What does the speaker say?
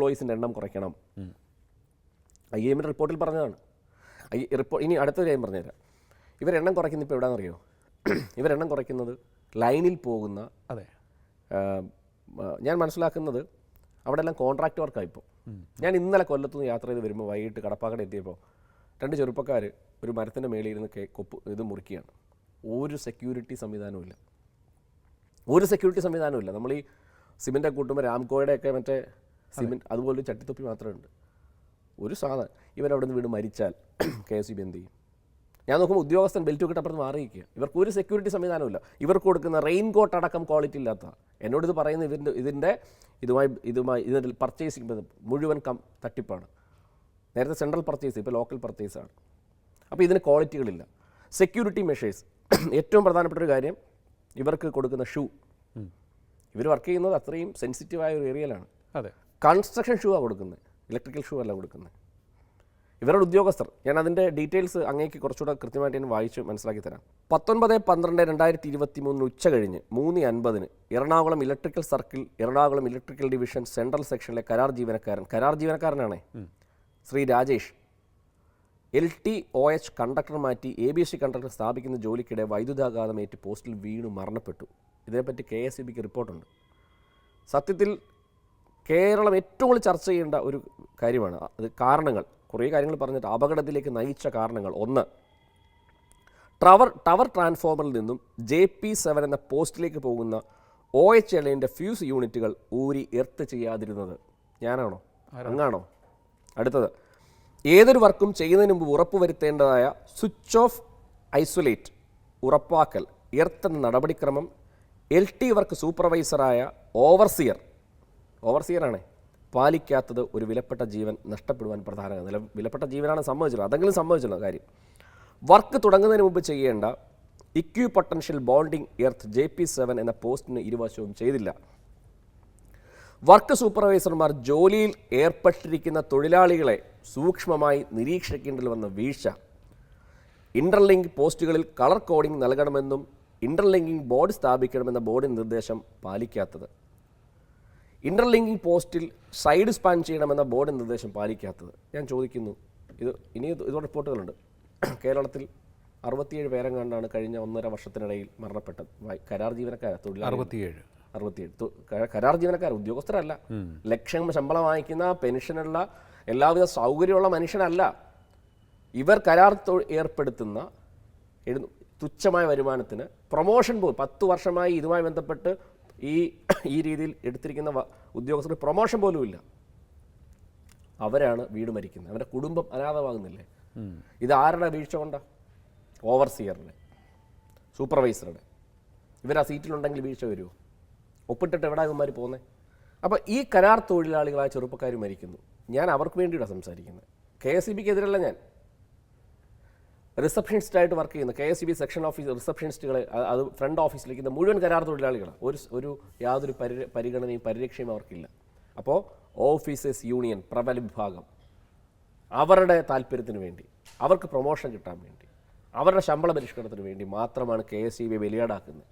എംപ്ലോയീസിന്റെ എണ്ണം കുറയ്ക്കണം. ഐ എമ്മിന്റെ റിപ്പോർട്ടിൽ പറഞ്ഞതാണ്. ഐ റിപ്പോർട്ട് ഇനി അടുത്തൊരു കാര്യം പറഞ്ഞുതരാം. ഇവരെണ്ണം കുറയ്ക്കുന്നത് ഇപ്പോൾ എവിടെയാണെന്നറിയോ ഇവരെണ്ണം കുറയ്ക്കുന്നത് ലൈനിൽ പോകുന്ന അതെ. ഞാൻ മനസ്സിലാക്കുന്നത് അവിടെ എല്ലാം കോൺട്രാക്ട് വർക്കാണ് ഇപ്പോൾ ഞാൻ ഇന്നലെ കൊല്ലത്തുനിന്ന് യാത്ര ചെയ്ത് വരുമ്പോൾ വൈകിട്ട് കടപ്പാക്കട എത്തിയപ്പോൾ രണ്ട് ചെറുപ്പക്കാർ ഒരു മരത്തിന്റെ മേളിൽ ഇരുന്ന് കേ കൊപ്പ് ഇത് മുറിക്കുകയാണ്. ഒരു സെക്യൂരിറ്റി സംവിധാനവും ഇല്ല. ഒരു സെക്യൂരിറ്റി സംവിധാനവും ഇല്ല. നമ്മൾ ഈ സിമെന്റ് കൂട്ടുമ്പോൾ രാംകോയുടെ ഒക്കെ മറ്റേ സിമെന്റ് അതുപോലൊരു ചട്ടിത്തൊപ്പി മാത്രമേ ഉണ്ട് ഒരു സാധനം. ഇവരവിടെ നിന്ന് വീട് മരിച്ചാൽ കെ എസ് ബി എന്ത് ചെയ്യും? ഞാൻ നോക്കുമ്പോൾ ഉദ്യോഗസ്ഥൻ ബെൽറ്റ് ഒക്കെ അപ്പുറത്ത് മാറിയിരിക്കുക ഇവർക്ക് ഒരു സെക്യൂരിറ്റി സംവിധാനമില്ല ഇവർക്ക് കൊടുക്കുന്ന റെയിൻ കോട്ട് അടക്കം ക്വാളിറ്റി ഇല്ലാത്ത. എന്നോട് ഇത് പറയുന്ന ഇതിന്റെ ഇതിന്റെ ഇതുമായി ഇതുമായി ഇതിന്റെ പർച്ചേസിംഗ് മുഴുവൻ കം തട്ടിപ്പാണ്. നേരത്തെ സെൻട്രൽ പർച്ചേസ് ഇപ്പോൾ ലോക്കൽ പർച്ചേസാണ് അപ്പോൾ ഇതിന് ക്വാളിറ്റികളില്ല സെക്യൂരിറ്റി മെഷേഴ്സ് ഏറ്റവും പ്രധാനപ്പെട്ട ഒരു കാര്യം ഇവർക്ക് കൊടുക്കുന്ന ഷൂ ഇവർ വർക്ക് ചെയ്യുന്നത് അത്രയും സെൻസിറ്റീവായ ഒരു ഏരിയയിലാണ് അതെ. കൺസ്ട്രക്ഷൻ ഷൂ ആണ് കൊടുക്കുന്നത് ഇലക്ട്രിക്കൽ ഷൂ അല്ല കൊടുക്കുന്നത് ഇവരുടെ ഉദ്യോഗസ്ഥർ ഞാൻ അതിന്റെ ഡീറ്റെയിൽസ് അങ്ങേക്ക് കുറച്ചുകൂടെ കൃത്യമായിട്ട് ഞാൻ വായിച്ച് മനസ്സിലാക്കി തരാം. പത്തൊൻപത് പന്ത്രണ്ട് രണ്ടായിരത്തി ഇരുപത്തി മൂന്നിന് ഉച്ച കഴിഞ്ഞ് മൂന്ന് അൻപതിന് Ernakulam electrical circle Ernakulam electrical division central സെക്ഷനിലെ കരാർ ജീവനക്കാരൻ കരാർ ജീവനക്കാരനാണേ. Shri Rajesh. L T O H conductor മാറ്റി A B S C conductor സ്ഥാപിക്കുന്ന ജോലിക്കിടെ വൈദ്യുതാഘാതമേറ്റ് പോസ്റ്റിൽ വീണു മരണപ്പെട്ടു. ഇതിനെപ്പറ്റി കെ എസ് ഇ ബിക്ക് റിപ്പോർട്ടുണ്ട് സത്യത്തിൽ കേരളം ഏറ്റവും കൂടുതൽ ചർച്ച ചെയ്യേണ്ട ഒരു കാര്യമാണ്. അത് കാരണങ്ങൾ. കുറേ കാര്യങ്ങൾ പറഞ്ഞിട്ട് അപകടത്തിലേക്ക് നയിച്ച കാരണങ്ങൾ. ഒന്ന് ടവർ ടവർ ട്രാൻസ്ഫോമറിൽ നിന്നും ജെ പി സെവൻ എന്ന പോസ്റ്റിലേക്ക് പോകുന്ന ഒ എച്ച് എല്ലിന്റെ ഫ്യൂസ് യൂണിറ്റുകൾ ഊരി എർത്ത് ചെയ്യാതിരുന്നത്. ഞാനാണോ? അങ്ങാണോ? അടുത്തത് ഏതൊരു വർക്കും ചെയ്യുന്നതിന് മുമ്പ് ഉറപ്പുവരുത്തേണ്ടതായ സ്വിച്ച് ഓഫ് ഐസൊലേറ്റ് ഉറപ്പാക്കൽ എർത്തുന്ന നടപടിക്രമം എൽ ടി വർക്ക് സൂപ്പർവൈസറായ ഓവർസിയർ ഓവർസിയറാണ്. പാലിക്കാത്തത് ഒരു വിലപ്പെട്ട ജീവൻ നഷ്ടപ്പെടുവാൻ പ്രധാന നില വിലപ്പെട്ട ജീവനാണ് സംഭവിച്ചത് അതെങ്കിലും സംഭവിച്ചല്ലോ കാര്യം. വർക്ക് തുടങ്ങുന്നതിന് മുമ്പ് ചെയ്യേണ്ട equipotential bonding earth J P seven എന്ന പോസ്റ്റിന് ഇരുവശവും ചെയ്തില്ല. വർക്ക് സൂപ്പർവൈസർമാർ ജോലിയിൽ ഏർപ്പെട്ടിരിക്കുന്ന തൊഴിലാളികളെ സൂക്ഷ്മമായി നിരീക്ഷിക്കേണ്ടി വന്ന വീഴ്ച. ഇന്റർലിങ്ക് പോസ്റ്റുകളിൽ കളർ കോഡിംഗ് നൽകണമെന്നും ഇന്റർലിങ്കിംഗ് ബോർഡ് സ്ഥാപിക്കണമെന്ന ബോർഡിന്റെ നിർദ്ദേശം പാലിക്കാത്തത്. ഇന്റർലിങ്കിംഗ് പോസ്റ്റിൽ സൈഡ് സ്പാൻ ചെയ്യണമെന്ന ബോർഡ് നിർദ്ദേശം പാലിക്കാത്തത്. ഞാൻ ചോദിക്കുന്നു ഇത് ഇനി ഇത് ഇത് റിപ്പോർട്ടുകളുണ്ട്. കേരളത്തിൽ അറുപത്തിയേഴ് പേരെങ്ങാണ്ടാണ് കഴിഞ്ഞ ഒന്നര വർഷത്തിനിടയിൽ മരണപ്പെട്ടത്. കരാർ ജീവനക്കാര തൊഴിൽ അറുപത്തിയേഴ്. അറുപത്തിയേഴ്. കരാർ ജീവനക്കാർ ഉദ്യോഗസ്ഥരല്ല. ലക്ഷം ശമ്പളം വാങ്ങിക്കുന്ന പെൻഷനുള്ള എല്ലാവിധ സൗകര്യമുള്ള മനുഷ്യനല്ല. ഇവർ കരാർ ഏർപ്പെടുത്തുന്ന തുച്ഛമായ വരുമാനത്തിന് പ്രൊമോഷൻ പോലും പത്ത് വർഷമായി ഇതുമായി ബന്ധപ്പെട്ട് ഈ ഈ രീതിയിൽ എടുത്തിരിക്കുന്ന ഉദ്യോഗസ്ഥർ പ്രൊമോഷൻ പോലും ഇല്ല. അവരാണ് വീട് മരിക്കുന്നത്. അവരുടെ കുടുംബം അനാഥമാകുന്നില്ലേ? ഇത് ആരുടെ വീഴ്ച കൊണ്ടാണ് ഓവർസിയറുടെ സൂപ്പർവൈസറുടെ. ഇവർ ആ സീറ്റിലുണ്ടെങ്കിൽ വീഴ്ച വരുമോ ഒപ്പിട്ടിട്ട് എവിടെ ഇവന്മാർ പോകുന്നത് അപ്പോൾ ഈ കരാർ തൊഴിലാളികളായ ചെറുപ്പക്കാർ മരിക്കുന്നു. ഞാൻ അവർക്ക് വേണ്ടിയിട്ടാണ് സംസാരിക്കുന്നത്. കെ എസ് ഇ ബിക്ക് എതിരല്ല ഞാൻ. റിസപ്ഷനിസ്റ്റായിട്ട് വർക്ക് ചെയ്യുന്ന K S B section office റിസപ്ഷനിസ്റ്റുകളെ അത് ഫ്രണ്ട് ഓഫീസിലിരിക്കുന്ന മുഴുവൻ കരാർ തൊഴിലാളികളാണ്. ഒരു ഒരു യാതൊരു പരി പരിഗണനയും പരിരക്ഷയും അവർക്കില്ല. അപ്പോൾ ഓഫീസേഴ്സ് യൂണിയൻ പ്രബല വിഭാഗം അവരുടെ താല്പര്യത്തിന് വേണ്ടി അവർക്ക് പ്രൊമോഷൻ കിട്ടാൻ വേണ്ടി അവരുടെ ശമ്പള പരിഷ്കരണത്തിന് വേണ്ടി മാത്രമാണ് കെ എസ് ഇ ബി ബലിയാടാക്കുന്നത്.